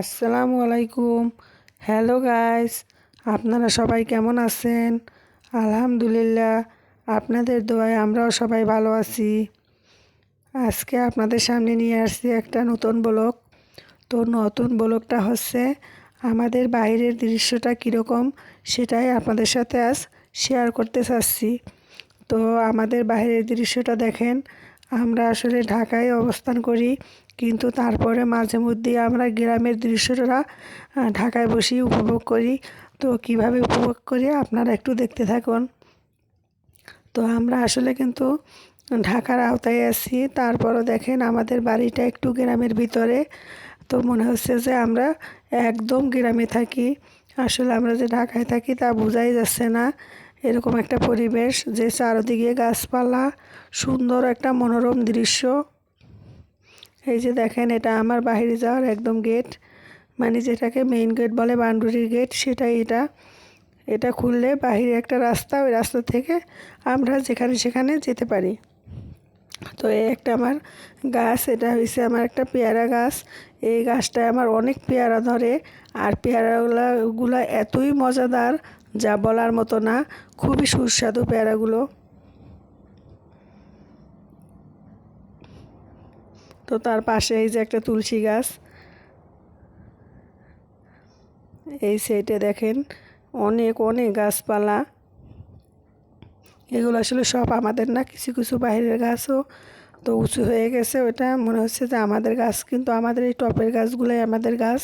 আসসালামু আলাইকুম। Hello guys আপনারা সবাই কেমন আছেন? আলহামদুলিল্লাহ, আপনাদের দোয়ায় আমরাও সবাই ভালো আছি। আজকে আপনাদের সামনে নিয়ে আসছি একটা নতুন ব্লগ। তো নতুন ব্লগটা হচ্ছে, আমাদের বাইরের দৃশ্যটা কীরকম সেটাই আপনাদের সাথে আজ শেয়ার করতে চাচ্ছি। তো আমাদের বাইরের দৃশ্যটা দেখেন, আমরা আসলে ঢাকায় অবস্থান করি। কিন্তু তারপরে মাঝে মধ্যে আমরা গ্রামের দৃশ্যটা ঢাকায় বসেই উপভোগ করি। তো কীভাবে উপভোগ করি আপনারা একটু দেখতে থাকুন। তো আমরা আসলে কিন্তু ঢাকার আওতায় আছি। তারপরও দেখেন আমাদের বাড়িটা একটু গ্রামের ভিতরে। তো মনে হচ্ছে যে আমরা একদম গ্রামে থাকি। আসলে আমরা যে ঢাকায় থাকি তা বোঝাই যাচ্ছে না। এরকম একটা পরিবেশ যে চারদিকে গাছপালা, সুন্দর একটা মনোরম দৃশ্য। এই যে দেখেন, এটা আমার বাইরে যাওয়ার একদম গেট মানে যেটাকে মেইন গেট বলে, বান্ডুরির গেট সেটাই এটা। এটা খুললে বাইরে একটা রাস্তা, ওই রাস্তা থেকে আমরা যেখানে সেখানে যেতে পারি। তো এই একটা আমার গাছ, এটা হয়েছে আমার একটা পেয়ারা গাছ। এই গাছটায় আমার অনেক পেয়ারা ধরে, আর পেয়ারাগুলা, গুলা এতই মজাদার, যা বলার মতো না। খুবই সুস্বাদু পেয়ারাগুলো। তো তার পাশে এই যে একটা তুলসী গাছ। এই সাইডে দেখেন অনেক অনেক গাছপালা। এগুলো আসলে সব আমাদের না, কিছু কিছু বাইরের গাছও। তো উঁচু হয়ে গেছে ওটা। মনে হচ্ছে যে আমাদের গাছ, কিন্তু আমাদের এই টপের গাছগুলোই আমাদের গাছ।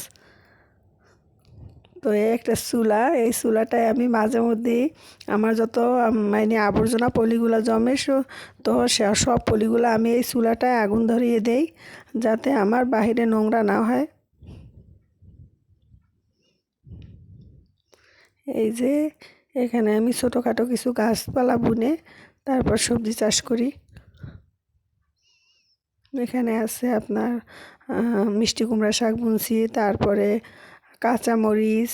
তো এই একটা চুলা, এই চুলাটায় আমি মাঝে মধ্যেই আমার যত মানে আবর্জনা পলিগুলো জমে তো সে- সব পলিগুলো আমি এই চুলাটায় আগুন ধরিয়ে দেই, যাতে আমার বাহিরে নোংরা না হয়। এই যে, এখানে আমি ছোটোখাটো কিছু গাছপালা বুনে তারপর সবজি চাষ করি। এখানে আছে আপনার মিষ্টি কুমড়া শাক বুনছি, তারপরে কাঁচা মরিচ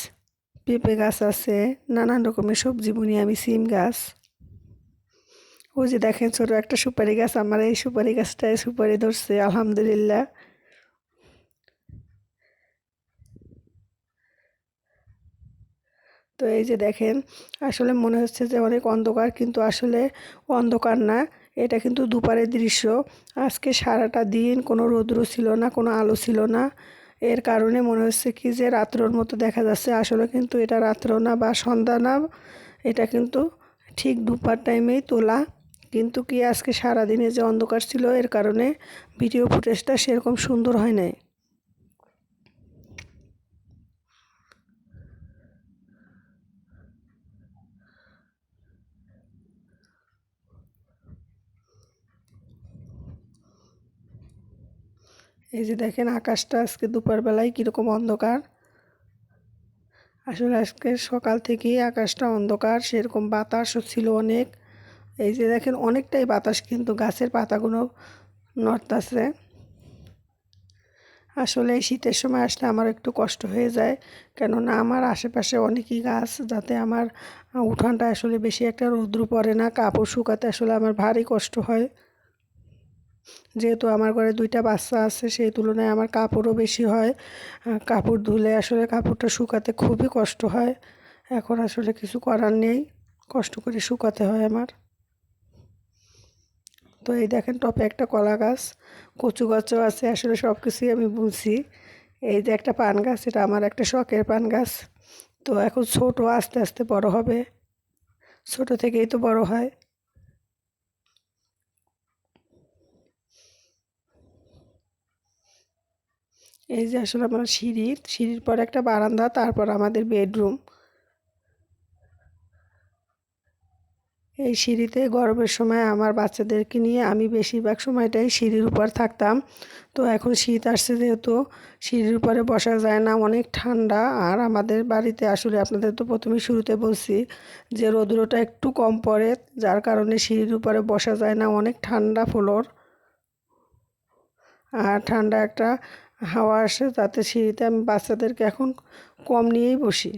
পেঁপে গাছ আছে, নানান রকমের সবজি বুনি আমি সিম গাছ। ওই যে দেখেন ছোটো একটা সুপারি গাছ, আমার এই সুপারি গাছটায় সুপারি ধরছে, আলহামদুলিল্লাহ। তো এই যে দেখেন, আসলে মনে হচ্ছে যে অনেক অন্ধকার, কিন্তু আসলে অন্ধকার না, এটা কিন্তু দুপারের দৃশ্য। আজকে সারাটা দিন কোনো রৌদ্র ছিল না, কোনো আলো ছিল না। এর কারণে মনে হচ্ছে কি যে রাত্রর মতো দেখা যাচ্ছে। আসলে কিন্তু এটা রাত্র না বা সন্ধ্যা না, এটা কিন্তু ঠিক দুপার টাইমেই তোলা। কিন্তু কি আজকে সারাদিনে যে অন্ধকার ছিল, এর কারণে ভিডিও ফুটেজটা সেরকম সুন্দর হয় নাই। এই যে দেখেন আকাশটা আজকে দুপুরবেলায় কীরকম অন্ধকার। আসলে আজকে সকাল থেকেই আকাশটা অন্ধকার, সেরকম বাতাসও ছিল অনেক। এই যে দেখেন অনেকটাই বাতাস, কিন্তু গাছের পাতাগুলো নড়তাছে। আসলে শীতের সময় আসলে আমার একটু কষ্ট হয়ে যায়, কেননা আমার আশেপাশে অনেকই গাছ, যাতে আমার উঠানটা আসলে বেশি একটা রৌদ্র পড়ে না, কাপড় শুকাতে আসলে আমার ভারী কষ্ট হয়। যেহেতু আমার ঘরে দুইটা বাচ্চা আছে, সেই তুলনায় আমার কাপড়ও বেশি হয়। কাপড় ধুলে আসলে কাপড়টা শুকাতে খুবই কষ্ট হয়। এখন আসলে কিছু করার নেই, কষ্ট করে শুকাতে হয় আমার। তো এই দেখেন টপে একটা কলা গাছ, কচু গাছও আছে, আসলে সব কিছুই আমি বুঝছি এই যে একটা পান গাছ, এটা আমার একটা শখের পান গাছ। তো এখন ছোট, আস্তে আস্তে বড় হবে। ছোট থেকেই তো বড় হয়। এই যে আসলে আমার সিঁড়ি, সিঁড়ির পর একটা বারান্দা, তারপর আমাদের বেডরুম। এই সিঁড়িতে গরমের সময় আমার বাচ্চাদেরকে নিয়ে আমি বেশিরভাগ সময়টাই সিঁড়ির উপর থাকতাম। তো এখন শীত আসছে যেহেতু, সিঁড়ির উপরে বসা যায় না, অনেক ঠান্ডা। আর আমাদের বাড়িতে আসলে আপনাদের তো প্রথমেই শুরুতে বলছি যে রৌদ্রটা একটু কম পড়ে, যার কারণে সিঁড়ির উপরে বসা যায় না, অনেক ঠান্ডা ফ্লোর। আর ঠান্ডা একটা হাওয়া আসে তাতে সিঁড়িতে আমি বাচ্চাদেরকে এখন কম নিয়েই বসি।